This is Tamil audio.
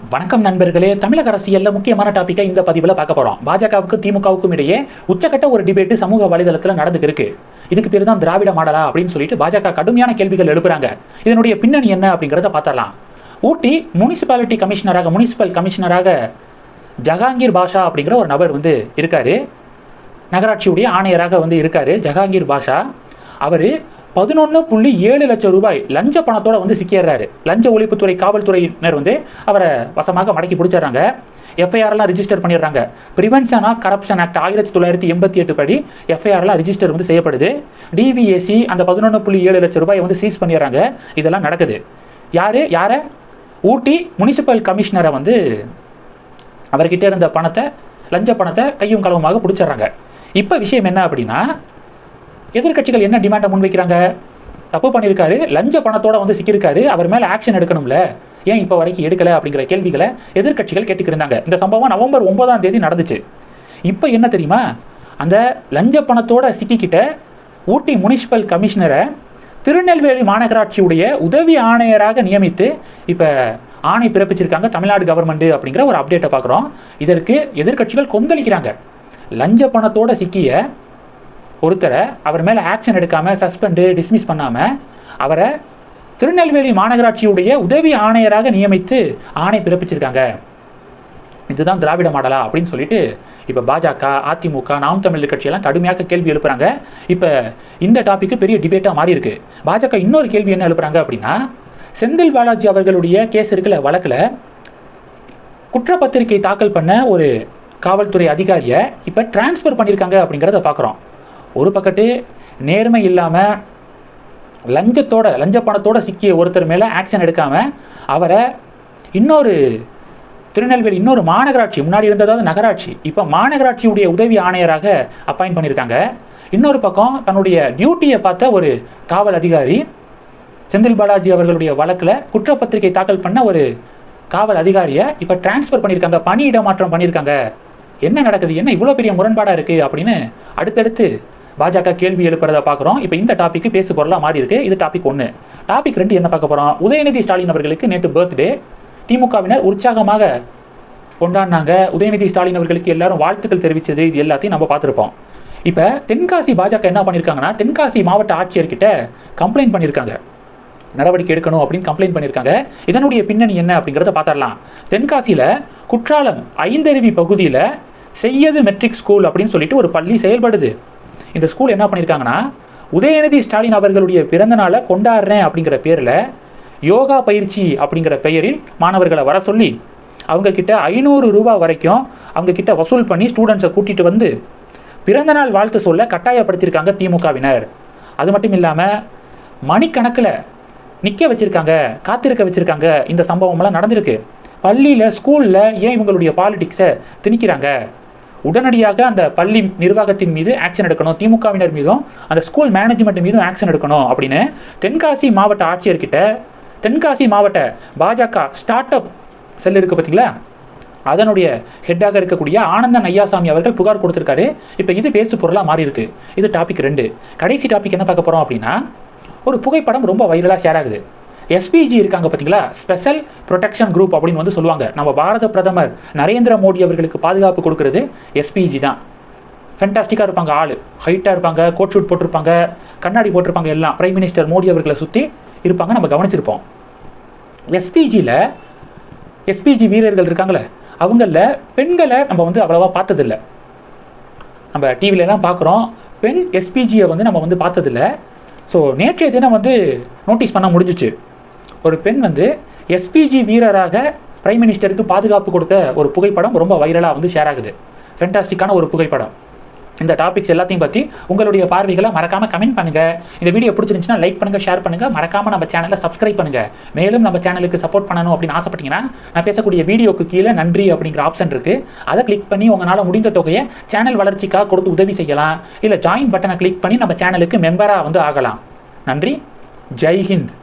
வணக்கம் நண்பர்களே தமிழக அரசியலில் முக்கியமான டாபிக்கை இந்த பதிவில் பார்க்க போகிறோம் பாஜகவுக்கு திமுகவுக்கும் இடையே உச்சக்கட்ட ஒரு டிபேட் சமூக வலைதளத்தில் நடந்துட்டு இருக்கு. இதுக்கு பேர் தான் திராவிட மாடலா அப்படின்னு சொல்லிட்டு பாஜக கடுமையான கேள்விகள் எழுப்புறாங்க. இதனுடைய பின்னணி என்ன அப்படிங்கிறத பார்த்தலாம் ஊட்டி முனிசிபாலிட்டி கமிஷனராக முனிசிபல் கமிஷனராக ஜஹாங்கீர் பாஷா அப்படிங்கிற ஒரு நபர் வந்து இருக்காரு. நகராட்சியுடைய ஆணையராக வந்து இருக்காரு ஜஹாங்கீர் பாஷா. அவர் பதினொன்று புள்ளி ஏழு லட்சம் ரூபாய் லஞ்ச பணத்தோட வந்து சிக்கிடுறாரு லஞ்ச ஒழிப்புத்துறை காவல்துறையினர் வந்து அவரை வசமாக மடக்கி பிடிச்சிடுறாங்க. எஃப்ஐஆர்லாம் ரிஜிஸ்டர் பண்ணிடுறாங்க. ப்ரிவென்ஷன் ஆஃப் கரப்ஷன் ஆக்ட் ஆயிரத்தி தொள்ளாயிரத்தி எண்பத்தி எட்டு படி எஃப்ஐஆர்லாம் ரிஜிஸ்டர் வந்து செய்யப்படுது. டிவிஏசி அந்த பதினொன்று புள்ளி ஏழு லட்சம் ரூபாயை வந்து சீஸ் பண்ணிடுறாங்க. இதெல்லாம் நடக்குது. யார்? யாரை? ஊட்டி முனிசிபல் கமிஷனரை வந்து அவர்கிட்ட இருந்த பணத்தை லஞ்ச பணத்தை கையும் களவுமாக பிடிச்சிடுறாங்க. இப்போ விஷயம் என்ன அப்படின்னா எதிர்க்கட்சிகள் என்ன டிமாண்டை முன்வைக்கிறாங்க? தப்பு பண்ணியிருக்காரு. லஞ்ச பணத்தோட வந்து சிக்கியிருக்காரு. அவர் மேலே ஆக்ஷன் எடுக்கணும்ல? ஏன் இப்போ வரைக்கும் எடுக்கல அப்படிங்கிற கேள்விகளை எதிர்க்கட்சிகள் கேட்டுக்கிருந்தாங்க இந்த சம்பவம் நவம்பர் ஒன்பதாம் தேதி நடந்துச்சு. இப்போ என்ன தெரியுமா? அந்த லஞ்ச பணத்தோட சிக்கிக்கிட்ட ஊட்டி முனிசிபல் கமிஷனரை திருநெல்வேலி மாநகராட்சியுடைய உதவி ஆணையராக நியமித்து இப்போ ஆணை பிறப்பிச்சிருக்காங்க தமிழ்நாடு கவர்மெண்ட் அப்படிங்கிற ஒரு அப்டேட்டை பார்க்குறோம். இதற்கு எதிர்க்கட்சிகள் கொந்தளிக்கிறாங்க. லஞ்ச பணத்தோட சிக்கிய ஒருத்தரை அவர் மேலே ஆக்ஷன் எடுக்காமல் சஸ்பெண்டு டிஸ்மிஸ் பண்ணாமல் அவரை திருநெல்வேலி மாநகராட்சியுடைய உதவி ஆணையராக நியமித்து ஆணை பிறப்பிச்சிருக்காங்க. இதுதான் திராவிட மாடலா அப்படின்னு சொல்லிட்டு இப்போ பாஜக அதிமுக நாம் தமிழர் கட்சியெல்லாம் கடுமையாக கேள்வி எழுப்புறாங்க. இப்போ இந்த டாபிக் பெரிய டிபேட்டாக மாறி இருக்கு. பாஜக இன்னொரு கேள்வி என்ன எழுப்புறாங்க அப்படின்னா செந்தில் பாலாஜி அவர்களுடைய கேஸ் இருக்கல வழக்கில் குற்றப்பத்திரிகை தாக்கல் பண்ண ஒரு காவல்துறை அதிகாரியை இப்போ டிரான்ஸ்ஃபர் பண்ணியிருக்காங்க அப்படிங்கிறத பார்க்குறோம் ஒரு பக்கத்து நேர்மை இல்லாமல் லஞ்சத்தோட லஞ்ச பணத்தோட சிக்கிய ஒருத்தர் மேலே ஆக்ஷன் எடுக்காமல் அவரை இன்னொரு திருநெல்வேலி இன்னொரு மாநகராட்சி முன்னாடி இருந்ததாவது நகராட்சி. இப்போ மாநகராட்சியுடைய உதவி ஆணையராக அப்பாயிண்ட் பண்ணியிருக்காங்க இன்னொரு பக்கம் தன்னுடைய டியூட்டியை பார்த்த ஒரு காவல் அதிகாரி செந்தில் பாலாஜி அவர்களுடைய வழக்கில் குற்றப்பத்திரிகை தாக்கல் பண்ண ஒரு காவல் அதிகாரியை இப்போ டிரான்ஸ்ஃபர் பண்ணியிருக்காங்க பணி இடமாற்றம் பண்ணியிருக்காங்க என்ன நடக்குது? என்ன இவ்வளோ பெரிய முரண்பாடாக இருக்குது அப்படின்னு அடுத்தடுத்து பாஜக கேள்வி எழுப்புறதை பார்க்குறோம். இப்போ இந்த டாபிக் பேசு பொருளாக மாறி இருக்கு. இது டாபிக் ஒன்று டாபிக் ரெண்டு என்ன பார்க்க போகிறோம் உதயநிதி ஸ்டாலின் அவர்களுக்கு நேற்று பர்த்டே திமுகவினர் உற்சாகமாக கொண்டாடினாங்க. உதயநிதி ஸ்டாலின் அவர்களுக்கு எல்லாரும் வாழ்த்துக்கள் தெரிவித்தது இது எல்லாத்தையும் நம்ம பார்த்துருப்போம். இப்போ தென்காசி பாஜக என்ன பண்ணியிருக்காங்கன்னா தென்காசி மாவட்ட ஆட்சியர்கிட்ட கம்ப்ளைண்ட் பண்ணியிருக்காங்க நடவடிக்கை எடுக்கணும் அப்படின்னு கம்ப்ளைண்ட் பண்ணியிருக்காங்க இதனுடைய பின்னணி என்ன அப்படிங்கிறத பார்த்துடலாம். தென்காசியில் குற்றாலம் ஐந்தருவி பகுதியில் செய்யது மெட்ரிக் ஸ்கூல் அப்படின்னு சொல்லிட்டு ஒரு பள்ளி செயல்படுது. இந்த ஸ்கூல் என்ன பண்ணியிருக்காங்கன்னா உதயநிதி ஸ்டாலின் அவர்களுடைய பிறந்த நாளை கொண்டாடுறேன் அப்படிங்கிற பேரில் யோகா பயிற்சி அப்படிங்கிற பெயரில் மாணவர்களை வர சொல்லி அவங்கக்கிட்ட ஐநூறு ரூபாய் வரைக்கும் அவங்கக்கிட்ட வசூல் பண்ணி ஸ்டூடெண்ட்ஸை கூட்டிட்டு வந்து பிறந்தநாள் வாழ்த்து சொல்ல கட்டாயப்படுத்தியிருக்காங்க திமுகவினர். அது மட்டும் இல்லாமல் மணிக்கணக்கில் நிற்க வச்சுருக்காங்க காத்திருக்க வச்சுருக்காங்க இந்த சம்பவம்லாம் நடந்திருக்கு. பள்ளியில் ஸ்கூலில் ஏன் இவங்களுடைய பாலிடிக்ஸை திணிக்கிறாங்க? உடனடியாக அந்த பள்ளி நிர்வாகத்தின் மீது ஆக்ஷன் எடுக்கணும். திமுகவினர் மீதும் அந்த ஸ்கூல் மேனேஜ்மெண்ட் மீதும் ஆக்ஷன் எடுக்கணும் அப்படின்னு தென்காசி மாவட்ட ஆட்சியர்கிட்ட தென்காசி மாவட்ட பாஜக ஸ்டார்ட் அப் செல் இருக்கு பார்த்தீங்களா? அதனுடைய ஹெட்டாக இருக்கக்கூடிய ஆனந்தன் ஐயாசாமி அவர்கள் புகார் கொடுத்துருக்காரு. இப்போ இது பேசு பொருளாக மாறி இருக்கு. இது டாபிக் ரெண்டு. கடைசி டாபிக் என்ன பார்க்க போகிறோம் அப்படின்னா ஒரு புகைப்படம் ரொம்ப வைரலாக ஷேர் ஆகுது. எஸ்பிஜி இருக்காங்க பார்த்தீங்களா ஸ்பெஷல் ப்ரொடெக்ஷன் குரூப் அப்படின்னு வந்து சொல்லுவாங்க. நம்ம பாரத பிரதமர் நரேந்திர மோடி அவர்களுக்கு பாதுகாப்பு கொடுக்கறது எஸ்பிஜி தான். ஃபென்டாஸ்டிக்காக இருப்பாங்க ஆள். ஹைட்டாக இருப்பாங்க கோட் ஷூட் போட்டிருப்பாங்க கண்ணாடி போட்டிருப்பாங்க எல்லாம். பிரைம் மினிஸ்டர் மோடி அவர்களை சுற்றி இருப்பாங்க நம்ம கவனிச்சிருப்போம். எஸ்பிஜியில் எஸ்பிஜி வீரர்கள் இருக்காங்களே அவங்களில் பெண்களை நம்ம வந்து அவ்வளோவா பார்த்ததில்ல. நம்ம டிவிலலாம் பார்க்குறோம் பெண் எஸ்பிஜியை வந்து நம்ம வந்து பார்த்ததில்ல. ஸோ நேற்றைய தினம் வந்து நோட்டீஸ் பண்ண முடிஞ்சிச்சு. ஒரு பெண் வந்து எஸ்பிஜி வீரராக பிரைம் மினிஸ்டருக்கு பாதுகாப்பு கொடுத்த ஒரு புகைப்படம் ரொம்ப வைரலாக வந்து ஷேர் ஆகுது. ஃபென்டாஸ்டிக்கான ஒரு புகைப்படம். இந்த டாபிக்ஸ் எல்லாத்தையும் பற்றி உங்களுடைய பார்வைகளை மறக்காமல் கமெண்ட் பண்ணுங்கள் இந்த வீடியோ பிடிச்சிருந்துச்சுன்னா லைக் பண்ணுங்கள் ஷேர் பண்ணுங்கள் மறக்காமல் நம்ம சேனலை சப்ஸ்கிரைப் பண்ணுங்கள் மேலும் நம்ம சேனலுக்கு சப்போர்ட் பண்ணணும் அப்படின்னு ஆசைப்பட்டீங்கன்னா நான் பேசக்கூடிய வீடியோக்கு கீழே நன்றி அப்படிங்கிற ஆப்ஷன் இருக்குது அதை கிளிக் பண்ணி உங்களால் முடிந்த தொகையை சேனல் வளர்ச்சிக்காக கொடுத்து உதவி செய்யலாம். இல்லை ஜாயின் பட்டனை கிளிக் பண்ணி நம்ம சேனலுக்கு மெம்பராக வந்து ஆகலாம். நன்றி. ஜெய்ஹிந்த்